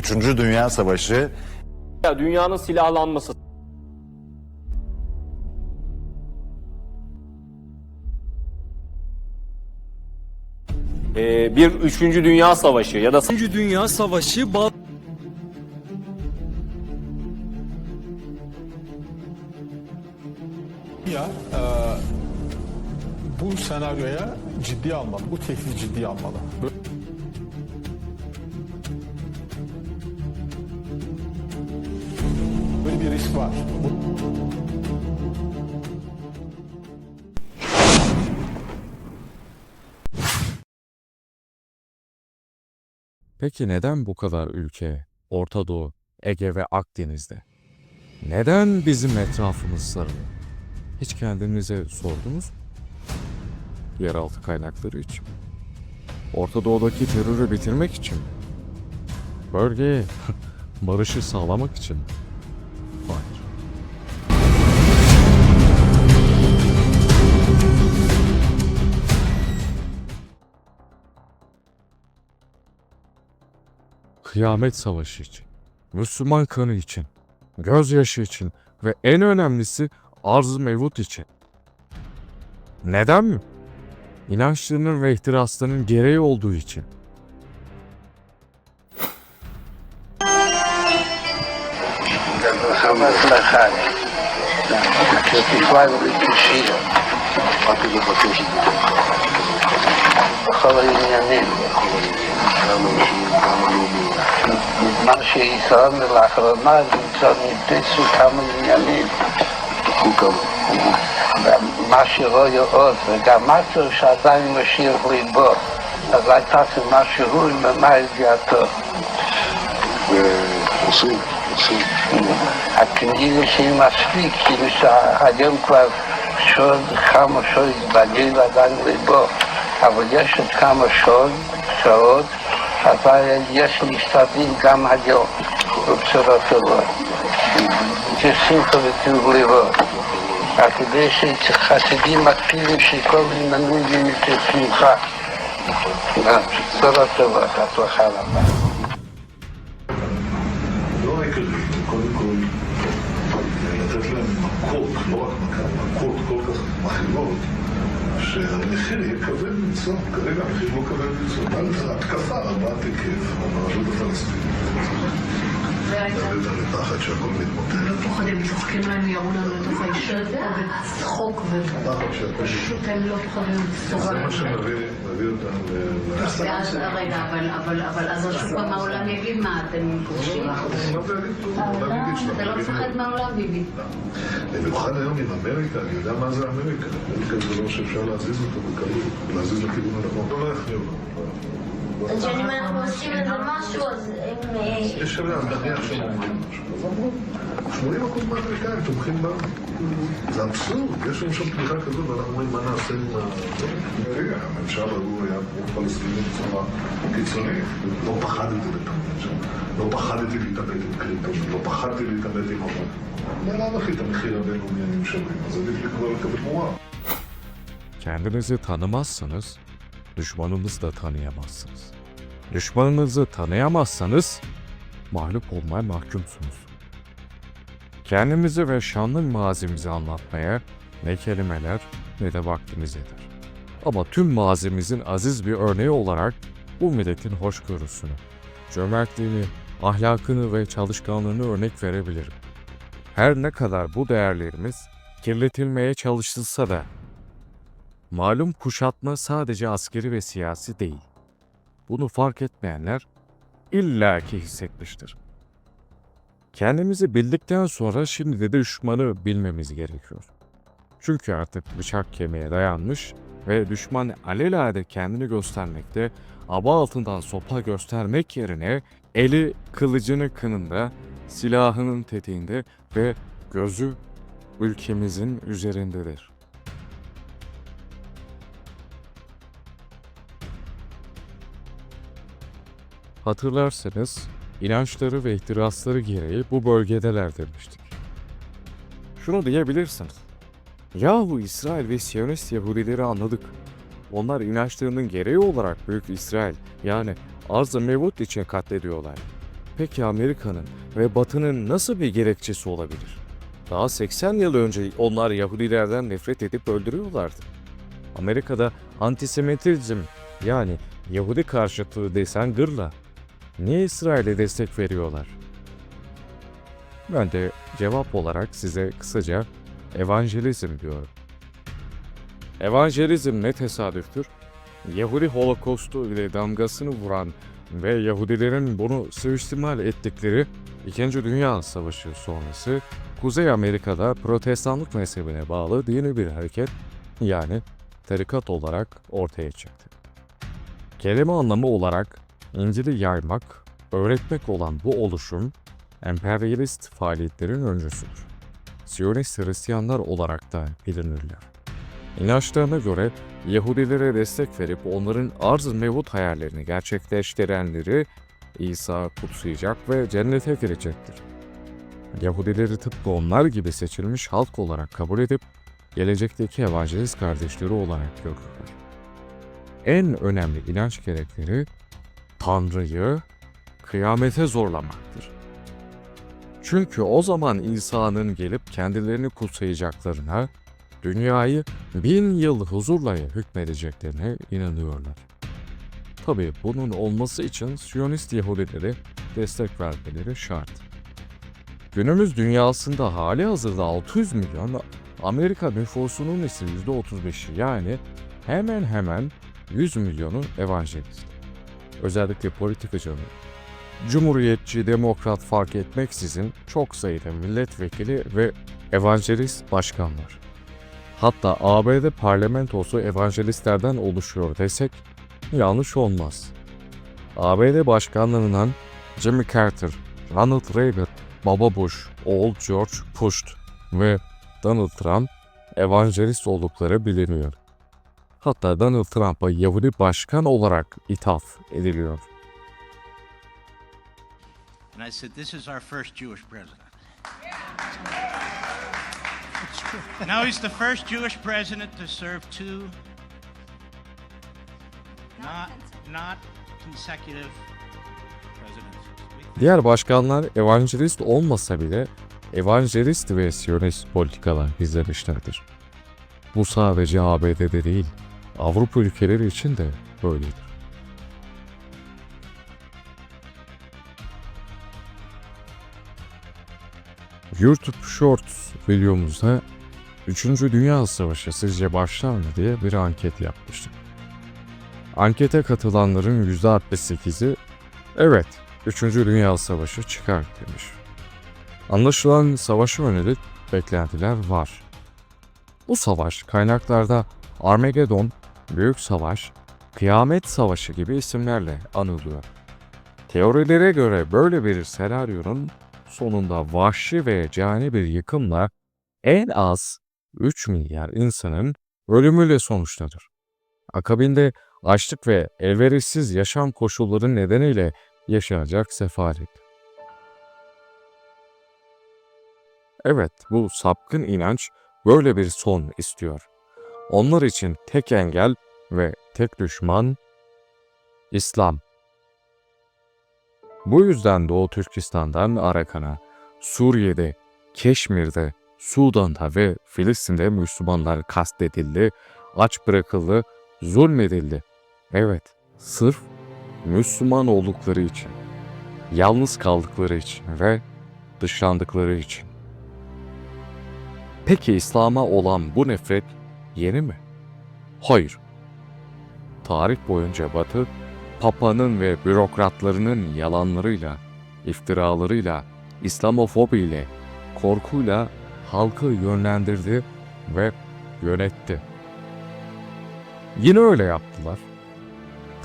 Üçüncü Dünya Savaşı Ya dünyanın silahlanması. Ee, bir üçüncü dünya savaşı ya da Üçüncü Dünya Savaşı Bal Ya e, bu senaryoya ciddi almalı, bu teklif ciddi almalı. Böyle Peki neden bu kadar ülke, Orta Doğu, Ege ve Akdeniz'de? Neden bizim etrafımız sarılı? Hiç kendinize sordunuz mu? Yeraltı kaynakları için? Orta Doğu'daki terörü bitirmek için? Bölgeye barışı sağlamak için Kıyamet savaşı için, Müslüman kanı için, gözyaşı için ve en önemlisi arz-ı mevut için. Neden mi? İnançlarının ve ihtiraslarının gereği olduğu için. העניינים. מה שהתרמנו לאחרונה נמצא נתפסו כמה עניינים. מה שרואי עוד, וגם משהו שעדיין משאיר ליבו. אז הייתה משהו עם מה ידיעתו. עושים, עושים. הכנראה שהיא מספיק, כאילו שהיום כבר שוד, כמה שוד בגיל עדיין ליבו, אבל יש עוד כמה שוד, שעות, אבל יש משתדלים גם היום, בצורה טובה. כשמחה וטוב ליבו. רק כדי שחסידים מקפידים שכל עניינים יהיו כשמחה. בצורה טובה, הצלחה רבה. לא העיקרי, קודם כל, לתת להם מכות, לא רק מכה, מכות כל כך מכאיבות, שהמחיר יהיה כבד מנשוא. כרגע המחיר לא כבד מנשוא. הייתה התקפה רבת היקף על הרשות הפלסטינית. על הפחד שהכל מתמוטט. לא פוחדים, צוחקים להם, יראו לנו לתוך הפחד שהכל... ופשוט הם לא פוחדים זה לבשורה. מה שמביא מביא אותם ל... ואז, רגע, אבל, אז שוב פעם העולם יגיד מה אתם כובשים. לא לא שאתה אתה לא. מפחד מהעולם, ביבי. במיוחד היום עם אמריקה, אני יודע מה זה אמריקה. אמריקה זה לא שאפשר להזיז אותו בקלות, להזיז לכיוון הנכון. לא יכניעו לו. אז אם אנחנו עושים איזה משהו, אז הם... אה, יש שם, נניח שהם אומרים משהו. אז אמרו, 80 אחוז מהאמריקאים תומכים בנו. זה אבסורד, יש לנו שם תמיכה כזאת, ואנחנו אומרים, מה נעשה עם ה... רגע, הממשל ההוא היה כמו פלסטיני בצורה קיצונית. לא פחדתי להתעמת שם. לא פחדתי להתעמת עם קלינטון, לא פחדתי להתעמת עם אובמה. בלאו הכי את המחיר הבינלאומי אני משלם, אז עדיף כבר לקבל תמורה. Kendinizi tanımazsanız, düşmanınızı da tanıyamazsınız. Düşmanınızı tanıyamazsanız, mağlup olmaya mahkumsunuz. Kendimizi ve şanlı mazimizi anlatmaya ne kelimeler ne de vaktimiz yeter. Ama tüm mazimizin aziz bir örneği olarak bu milletin hoşgörüsünü, cömertliğini, ahlakını ve çalışkanlığını örnek verebilirim. Her ne kadar bu değerlerimiz kirletilmeye çalışılsa da Malum kuşatma sadece askeri ve siyasi değil. Bunu fark etmeyenler illaki hissetmiştir. Kendimizi bildikten sonra şimdi de düşmanı bilmemiz gerekiyor. Çünkü artık bıçak kemiğe dayanmış ve düşman alelade kendini göstermekte, aba altından sopa göstermek yerine eli kılıcının kınında, silahının tetiğinde ve gözü ülkemizin üzerindedir. Hatırlarsanız inançları ve ihtirasları gereği bu bölgedeler demiştik. Şunu diyebilirsiniz. Yahu İsrail ve Siyonist Yahudileri anladık. Onlar inançlarının gereği olarak Büyük İsrail yani Arz-ı Mevut için katlediyorlar. peki Amerika'nın ve Batı'nın nasıl bir gerekçesi olabilir? Daha 80 yıl önce onlar Yahudilerden nefret edip öldürüyorlardı. Amerika'da antisemitizm yani Yahudi karşıtlığı desen gırla. Niye İsrail'e destek veriyorlar? Ben de cevap olarak size kısaca evangelizm diyorum. Evangelizm ne tesadüftür? Yahudi holokostu ile damgasını vuran ve Yahudilerin bunu suistimal ettikleri İkinci Dünya Savaşı sonrası Kuzey Amerika'da protestanlık mezhebine bağlı dini bir hareket yani tarikat olarak ortaya çıktı. Kelime anlamı olarak İncil'i yaymak, öğretmek olan bu oluşum emperyalist faaliyetlerin öncüsüdür. Siyonist Hristiyanlar olarak da bilinirler. İnançlarına göre Yahudilere destek verip onların arz-ı mevut hayallerini gerçekleştirenleri İsa kutsayacak ve cennete girecektir. Yahudileri tıpkı onlar gibi seçilmiş halk olarak kabul edip gelecekteki evangelist kardeşleri olarak görürler. En önemli inanç gerekleri Tanrı'yı kıyamete zorlamaktır. Çünkü o zaman İsa'nın gelip kendilerini kutsayacaklarına, dünyayı bin yıl huzurla hükmedeceklerine inanıyorlar. Tabi bunun olması için Siyonist Yahudileri destek vermeleri şart. Günümüz dünyasında hali hazırda 600 milyon Amerika nüfusunun ise %35'i yani hemen hemen 100 milyonu evangelist. Özellikle politikacının Cumhuriyetçi, demokrat fark etmeksizin çok sayıda milletvekili ve evangelist başkan var. Hatta ABD parlamentosu evangelistlerden oluşuyor desek yanlış olmaz. ABD başkanlarından Jimmy Carter, Ronald Reagan, Baba Bush, oğul George Bush ve Donald Trump evangelist oldukları biliniyor. Hatta Donald Trump'a Yahudi başkan olarak ithaf ediliyor. And I said, This is our first Jewish president. Now he's the first Jewish president to serve two not, not consecutive. Diğer başkanlar evangelist olmasa bile evangelist ve siyonist politikalar izlemişlerdir. Bu sadece ABD'de değil, Avrupa ülkeleri için de böyledir. YouTube Shorts videomuzda 3. Dünya Savaşı sizce başlar mı diye bir anket yapmıştık. Ankete katılanların %68'i evet 3. Dünya Savaşı çıkar demiş. Anlaşılan savaşa yönelik beklentiler var. Bu savaş kaynaklarda Armageddon, Büyük Savaş, Kıyamet Savaşı gibi isimlerle anılıyor. Teorilere göre böyle bir senaryonun sonunda vahşi ve cani bir yıkımla en az 3 milyar insanın ölümüyle sonuçlanır. Akabinde açlık ve elverişsiz yaşam koşulları nedeniyle yaşanacak sefalet. Evet, bu sapkın inanç böyle bir son istiyor. Onlar için tek engel ve tek düşman İslam. Bu yüzden Doğu Türkistan'dan Arakan'a, Suriye'de, Keşmir'de, Sudan'da ve Filistin'de Müslümanlar kastedildi, aç bırakıldı, zulmedildi. Evet, sırf Müslüman oldukları için, yalnız kaldıkları için ve dışlandıkları için. Peki İslam'a olan bu nefret yeni mi? Hayır. Tarih boyunca Batı, Papa'nın ve bürokratlarının yalanlarıyla, iftiralarıyla, İslamofobiyle, korkuyla halkı yönlendirdi ve yönetti. Yine öyle yaptılar.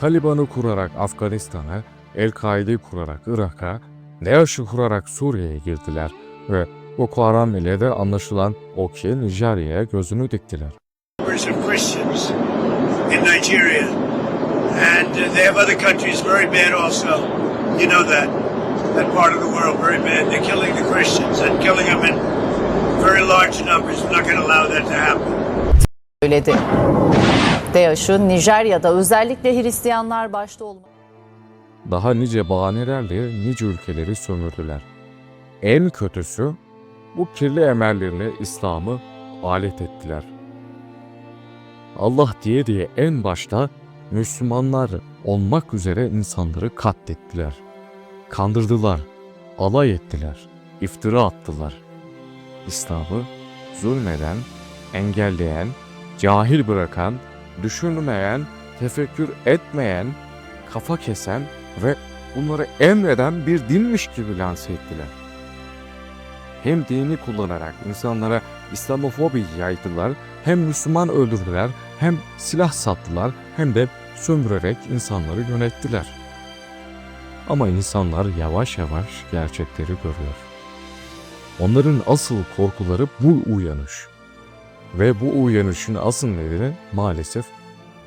Taliban'ı kurarak Afganistan'a, El-Kaide'yi kurarak Irak'a, DAEŞ'ı kurarak Suriye'ye girdiler ve Boko Haram ile de anlaşılan o ki Nijerya'ya gözünü diktiler. Numbers of Christians in Nigeria. And uh, they have other countries very bad also. You know that. That part of the world very bad. They're killing the Christians and killing them in very large numbers. We're not going to allow that to happen. söyledi. DAEŞ'ın Nijerya'da özellikle Hristiyanlar başta olmak daha nice bahanelerle nice ülkeleri sömürdüler. En kötüsü bu kirli emellerle İslam'ı alet ettiler. Allah diye diye en başta Müslümanlar olmak üzere insanları katlettiler. Kandırdılar, alay ettiler, iftira attılar. İslam'ı zulmeden, engelleyen, cahil bırakan, düşünmeyen, tefekkür etmeyen, kafa kesen ve bunları emreden bir dinmiş gibi lanse ettiler. Hem dini kullanarak insanlara İslamofobi yaydılar, hem Müslüman öldürdüler, hem silah sattılar, hem de sömürerek insanları yönettiler. Ama insanlar yavaş yavaş gerçekleri görüyor. Onların asıl korkuları bu uyanış. Ve bu uyanışın asıl nedeni maalesef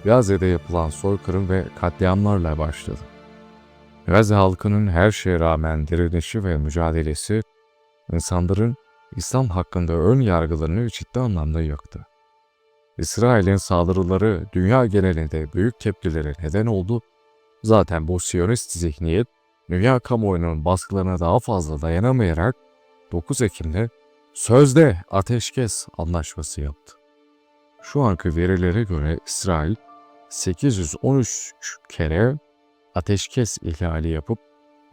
Gazze'de yapılan soykırım ve katliamlarla başladı. Gazze halkının her şeye rağmen direnişi ve mücadelesi insanların İslam hakkında ön yargılarını ciddi anlamda yıktı. İsrail'in saldırıları dünya genelinde büyük tepkilere neden oldu. Zaten bu Siyonist zihniyet dünya kamuoyunun baskılarına daha fazla dayanamayarak 9 Ekim'de sözde ateşkes anlaşması yaptı. Şu anki verilere göre İsrail 813 kere ateşkes ihlali yapıp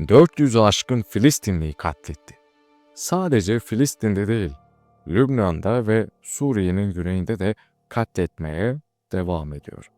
400'ü aşkın Filistinliyi katletti. Sadece Filistin'de değil, Lübnan'da ve Suriye'nin güneyinde de katletmeye devam ediyor.